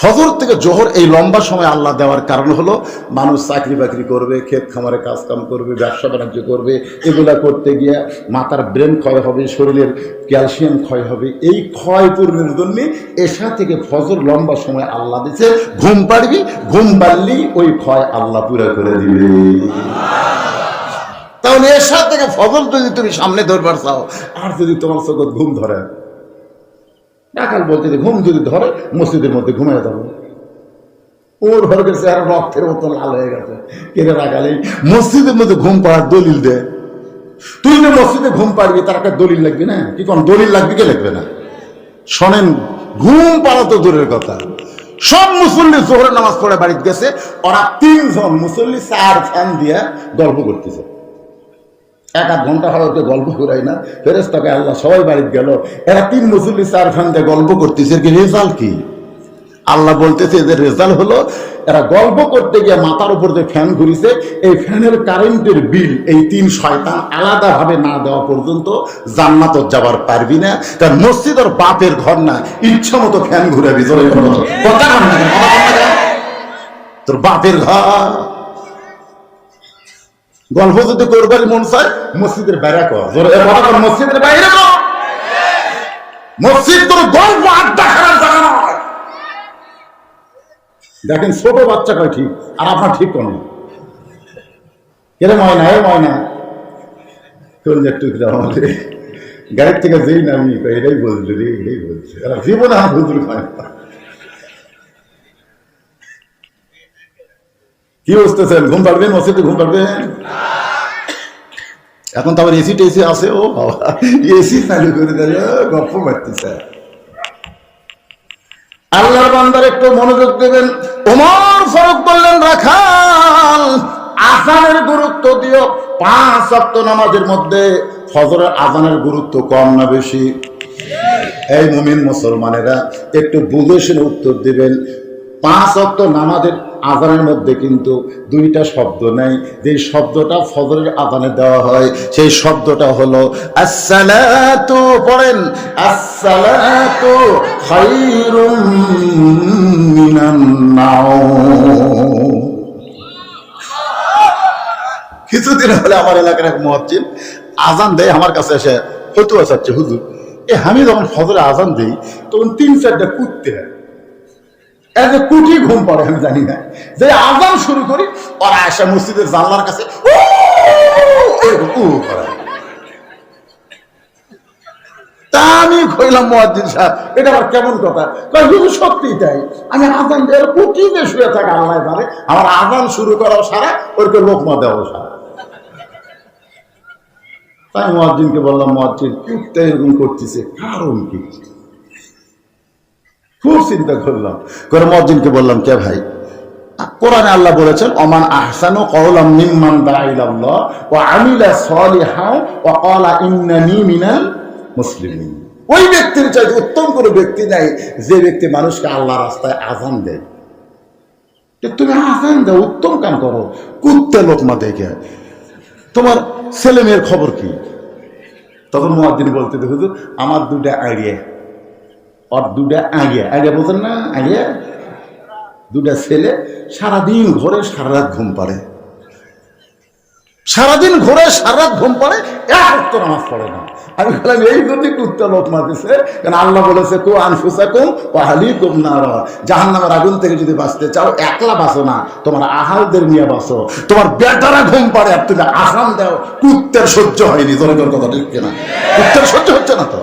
ফজর থেকে জোহর এই লম্বা সময় আল্লাহ দেওয়ার কারণ হলো, মানুষ চাকরি বাকরি করবে, ক্ষেত খামারে কাজ কাম করবে, ব্যবসা বাণিজ্য করবে, এগুলা করতে গিয়ে মাথার ব্রেন ক্ষয় হবে, শরীরের ক্যালসিয়াম ক্ষয় হবে। এই ক্ষয় পূরণের জন্য এশা থেকে ফজর লম্বা সময় আল্লাহ দিচ্ছে ঘুম পাড়বি, ঘুম পারলি ওই ক্ষয় আল্লাহ পুরা করে দিবে। তাহলে এশা থেকে ফজল যদি তুমি সামনে ধরবার চাও, আর যদি তোমার চোখ ঘুম ধরে ডাকাল বলতে যে ঘুম যদি ধরে, মসজিদের মধ্যে ঘুমিয়ে যাব। ওর ঘরের চেহারা রক্তের মতো লাল হয়ে গেছে। কেটে রাখালেই মসজিদের মধ্যে ঘুম পাড়ার দলিল দে। তুই না মসজিদে ঘুম পাড়বি, তার একটা দলিল লাগবে না? কি কোন দলিল লাগবে কে লাগবে না? শোনেন, ঘুম পাড়া তো দূরের কথা। সব মুসল্লি জোহরের নামাজ পড়ে বাড়িতে গেছে, ওরা তিনজন মুসল্লি চার ফ্যান দিয়ে গল্প করতেছে। এক আধ ঘণ্টা হয়তো গল্প করাই না। ফেরেস্তাকে আল্লাহ সবাই বাড়িতে গেল। এরা তিন মুসল্লি চার দিয়ে গল্প করতেছে। কি রেজাল্ট কি? আল্লাহ বলতেছে, এদের রেজাল্ট হলো, এরা গল্প করতে গিয়ে মাথার উপর যে ফ্যান ঘুরিছে, এই ফ্যানের কারেন্টের বিল, এই তিন শয়তান আলাদা ভাবে না দেওয়া পর্যন্ত জান্নাত যাবার পারবি না। কারণ মসজিদ ওর বাপের ঘর না, ইচ্ছা মতো ফ্যান ঘুরাবি? তোর বাপের ঘর। গল্প যদি করবার মন চায় মসজিদের বাইরে কর। মসজিদের বাইরে মসজিদ তোর গল্প আড্ডা খারাপ জায়গা নয়। দেখেন ছোট বাচ্চা কয় ঠিক, আর আপনার ঠিক কোন কেরে ময়না, এ ময়না। যে টুকরা আমাদের গাড়ির থেকে যেই নামি, এটাই বলছিল রে, এটাই বলছে। এরা জীবনে আমার হুজুর খায় না। কি বুঝতেছেন ঘুম পাড়বেন মসজিদে ঘুম পাড়বেন এখন তো আবার এসি টেসি আছে, ও বাবা। এসি চালু করে দিলে গপ্প মারতেছে আল্লাহর বান্দার একটু মনোযোগ দেবেন। ওমর ফারুক বললেন, রাখাল আজানের গুরুত্ব দিও। পাঁচ সপ্ত নামাজের মধ্যে ফজরের আজানের গুরুত্ব কম না বেশি? এই মুমিন মুসলমানেরা একটু বুঝে শুনে উত্তর দিবেন। পাঁচ অক্ট নামাজের আজানের মধ্যে কিন্তু দুইটা শব্দ নেই। যে শব্দটা ফজরের আজানে দেওয়া হয়, সেই শব্দটা হলো, আসসালাতু পড়েন, আসসালাতু খায়রুম মিনান কিছুদিন হলে আমার এলাকার এক মহাজিন আজান দেয়, আমার কাছে এসে হতু আসাচ্ছে হুজুর, এ আমি যখন ফজরে আজান দিই, তখন তিন চারটা কুত্তে এত ঘুম পড়ে, আমি জানি না যে আজান শুরু করি, ওরা মসজিদের জানলার কাছে। তা আমি কইলাম সাহেব এটা আবার কেমন কথা হুজুর সত্যি তাই আমি আজান দিয়ে শুয়ে থাকা আল্লাহ আমার আজান শুরু করাও সারা ওরকে লোকমা দেওয়া সারা তাই মহাজিনকে বললাম মহাজিন কুত্তে এরকম করতেছে কারণ কি খুব চিন্তা করলাম। করে মহাজিনকে বললাম, কে ভাই? কোরআনে আল্লাহ বলেছেন, ওমান আহসানু কওলাম মিম্মান দাইলাল্লাহ ওয়া আমিলা সলিহাও ওয়া ক্বালা ইন্নানি মিনাল মুসলিমিন। ওই ব্যক্তির চাইতে উত্তম কোনো ব্যক্তি নাই, যে ব্যক্তি মানুষকে আল্লাহ রাস্তায় আজান দেয়। তুমি আজান দাও, উত্তম কাম করো। কুত্তে লোকমা দেখে। তোমার ছেলে মেয়ের খবর কি? তখন মহাদিন বলতে, হুজুর, আমার দুটা আইডিয়া ওর দুটা আইডিয়া আইডিয়া বলতেন না? আইডিয়া দুটা ছেলে সারাদিন ঘরে সারা রাত ঘুম পাড়ে। সারাদিন ঘরে সারা রাত ঘুম পাড়ে, এক অক্ত নামাজ পড়ে না। আমি বললাম, এই যদি কুত্তা লোক মাতিছে কারণ আল্লাহ বলেছে, কো আনফুসা কুম পাহালি কুম না জাহান নামের আগুন থেকে যদি বাঁচতে চাও, একলা বাঁচো না। তোমার আহালদের নিয়ে বাঁচো। তোমার বেটারা ঘুম পাড়ে আর তুমি আসাম দাও। কুত্তের সহ্য হয়নি। জনগণ কথা ঠিক কিনা? কুত্তের সহ্য হচ্ছে না তো?